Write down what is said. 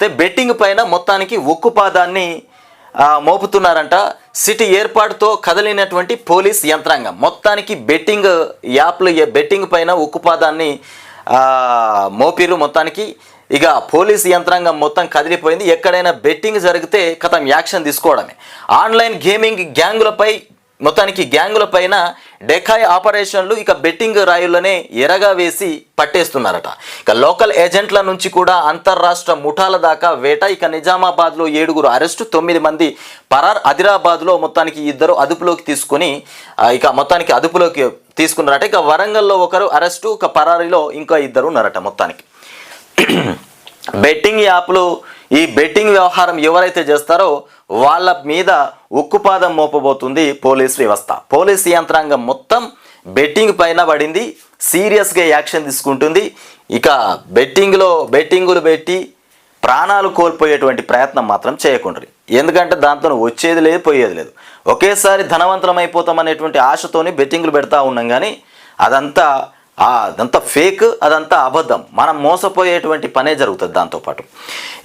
Betting పైన మొత్తానికి ఒక్కు పాదాన్ని మోపుతున్నారంట. సిటీ ఏర్పాటుతో కదలినటువంటి పోలీస్ యంత్రాంగం. మొత్తానికి బెట్టింగ్ యాప్లు బెట్టింగ్ పైన ఉక్కుపాదాన్ని పాదాన్ని మోపిరు మొత్తానికి. ఇక పోలీస్ యంత్రాంగం మొత్తం కదిలిపోయింది. ఎక్కడైనా బెట్టింగ్ జరిగితే కథం యాక్షన్ తీసుకోవడమే. ఆన్లైన్ గేమింగ్ గ్యాంగులపై మొత్తానికి గ్యాంగుల పైన డెకాయ్ ఆపరేషన్లు ఇక బెట్టింగ్ రాయులనే ఎరగా వేసి పట్టేస్తున్నారట. ఇక లోకల్ ఏజెంట్ల నుంచి కూడా అంతర్రాష్ట్ర ముఠాల దాకా వేట. ఇక నిజామాబాద్లో ఏడుగురు అరెస్టు తొమ్మిది మంది పరార్. ఆదిలాబాద్లో మొత్తానికి ఇద్దరు అదుపులోకి తీసుకొని ఇక మొత్తానికి అదుపులోకి తీసుకున్నారట. ఇక వరంగల్లో ఒకరు అరెస్టు ఇక పరారీలో ఇంకా ఇద్దరు ఉన్నారట మొత్తానికి. బెట్టింగ్ యాప్లు ఈ బెట్టింగ్ వ్యవహారం ఎవరైతే చేస్తారో వాళ్ళ మీద ఉక్కుపాదం మోపబోతుంది పోలీస్ వ్యవస్థ. పోలీస్ యంత్రాంగం మొత్తం బెట్టింగ్ పైన పడింది సీరియస్గా యాక్షన్ తీసుకుంటుంది. ఇక బెట్టింగ్లో బెట్టింగులు పెట్టి ప్రాణాలు కోల్పోయేటువంటి ప్రయత్నం మాత్రం చేయకుండ్రి. ఎందుకంటే దాంతో వచ్చేది లేదు పోయేది లేదు. ఒకేసారి ధనవంతరం అయిపోతాం అనేటువంటి ఆశతోని బెట్టింగ్లు పెడతా ఉన్నాం కానీ అదంతా అదంతా ఫేక్ అదంతా అబద్ధం. మనం మోసపోయేటువంటి పనే జరుగుతుంది దాంతోపాటు. ఇక